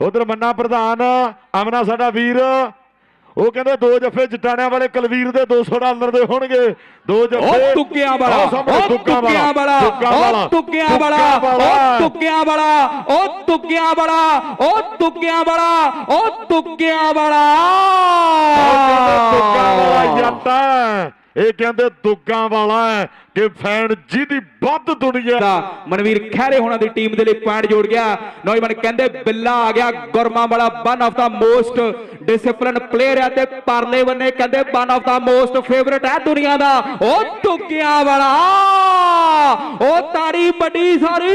ਉਧਰ ਮੰਨਾ ਪ੍ਰਧਾਨ ਅਮਨਾ ਸਾਡਾ ਵੀਰ। ਉਹ ਕਹਿੰਦੇ ਦੋ ਜੱਫੇ ਜਟਾਣਿਆਂ ਵਾਲੇ ਕਲਵੀਰ ਦੇ 200 ਡਾਲਰ ਦੇ ਹੋਣਗੇ। ਦੋ ਜੱਫੇ ਉਹ ਤੁੱਕਿਆਂ ਵਾਲਾ ਉਹ ਤੁੱਕਿਆਂ ਵਾਲਾ ਉਹ ਤੁੱਕਿਆਂ ਵਾਲਾ ਉਹ ਤੁੱਕਿਆਂ ਵਾਲਾ। ਉਹ ਤੁੱਕਿਆਂ ਵਾਲਾ ਉਹ ਤੁੱਕਿਆਂ ਵਾਲਾ ਉਹ ਤੁੱਕਿਆਂ ਵਾਲਾ। ਦੁੱਗਾ ਵਾਲਾ ਜੱਟ ਇਹ ਕਹਿੰਦੇ ਦੁੱਗਾ ਵਾਲਾ ਹੈ ਕਿ ਫੈਨ ਜਿਹਦੀ ਵੱਧ ਦੁਨੀਆ ਦਾ ਮਨਵੀਰ ਖਹਿਰੇ ਹੋਣਾ ਦੀ ਟੀਮ ਦੇ ਲਈ ਪੁਆਇੰਟ ਜੋੜ ਗਿਆ। ਨੌਜਵਾਨ ਕਹਿੰਦੇ ਬਿੱਲਾ ਆ ਗਿਆ, ਗੁਰਮਾ ਵਾਲਾ one of the most discipline player ਹੈ ਤੇ ਪਰਲੇ ਬੰਨੇ ਕਹਿੰਦੇ one of the most favourite ਹੈ ਦੁਨੀਆ ਦਾ। ਉਹ ਤੁੱਕਿਆਂ ਵਾਲਾ, ਉਹ ਤਾੜੀ ਵੱਡੀ ਸਾਰੀ।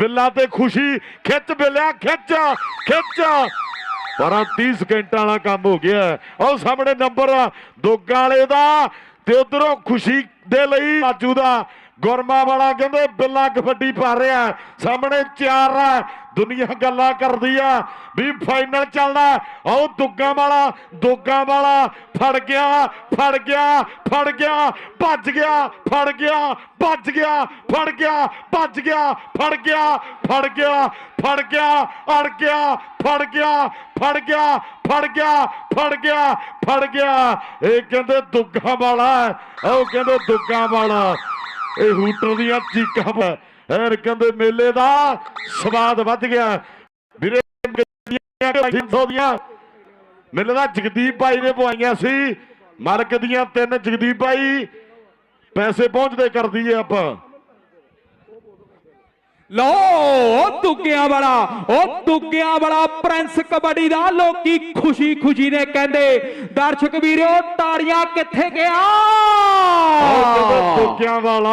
ਬਿੱਲਾ ਤੇ ਖੁਸ਼ੀ, ਖਿੱਚ ਬਿੱਲਿਆ, ਖਿੱਚ ਖਿੱਚ। ਪਰ 30 ਸਕਿੰਟਾਂ ਵਾਲਾ ਕੰਮ ਹੋ ਗਿਆ। ਉਹ ਸਾਹਮਣੇ ਨੰਬਰ ਦੋਗਾ ਵਾਲੇ ਦਾ ਤੇ ਉਧਰੋਂ ਖੁਸ਼ੀ ਦੇ ਲਈ ਰਾਜੂ ਦਾ। ਗੁਰਮਾ ਵਾਲਾ ਕਹਿੰਦੇ ਬਿੱਲਾ ਕਬੱਡੀ ਪਾ ਰਿਹਾ ਸਾਹਮਣੇ ਚਾਰ ਹੈ ਦੁਨੀਆ ਗੱਲਾਂ ਕਰਦੀ ਆ ਵੀ ਫਾਈਨਲ ਚੱਲਦਾ ਆਓ ਦੁੱਗਾ ਵਾਲਾ ਦੁੱਗਾ ਵਾਲਾ ਫੜ ਗਿਆ ਫੜ ਗਿਆ ਫੜ ਗਿਆ ਭੱਜ ਗਿਆ ਫੜ ਗਿਆ ਭੱਜ ਗਿਆ ਫੜ ਗਿਆ ਭੱਜ ਗਿਆ ਫੜ ਗਿਆ ਫੜ ਗਿਆ ਫੜ ਗਿਆ ਅੜ ਗਿਆ ਫੜ ਗਿਆ ਫੜ ਗਿਆ ਫੜ ਗਿਆ ਫੜ ਗਿਆ ਫੜ ਗਿਆ ਇਹ ਕਹਿੰਦੇ ਦੁੱਗਾ ਵਾਲਾ ਉਹ ਕਹਿੰਦੇ ਦੁੱਗਾ ਵਾਲਾ ਇਹ ਹੂਟਰ ਦੀਆਂ ਚੀਕਾਂ ਵਾ ਐਰ ਕਹਿੰਦੇ ਮੇਲੇ ਦਾ ਸਵਾਦ ਵੱਧ ਗਿਆ। ਵੀਰੇ ਗੱਡੀਆਂ 300 ਦੀਆਂ। ਮੇਲੇ ਦਾ ਜਗਦੀਪ ਭਾਈ ਨੇ ਪਵਾਈਆਂ ਸੀ। ਮਾਲਕ ਦੀਆਂ ਤਿੰਨ ਜਗਦੀਪ ਭਾਈ ਪੈਸੇ ਪਹੁੰਚਦੇ ਕਰਦੀ ਏ ਆਪਾਂ। ਲੋ ਤੁੱਕਿਆਂ ਵਾਲਾ ਉਹ ਤੁੱਕਿਆਂ ਵਾਲਾ ਪ੍ਰਿੰਸ ਕਬੱਡੀ ਦਾ ਲੋਕੀ ਖੁਸ਼ੀ ਖੁਸ਼ੀ ਨੇ ਕਹਿੰਦੇ। ਦਰਸ਼ਕ ਵੀਰੋ ਤਾੜੀਆਂ ਕਿੱਥੇ ਗਿਆ? ਟੋਕਿਆਂ ਵਾਲਾ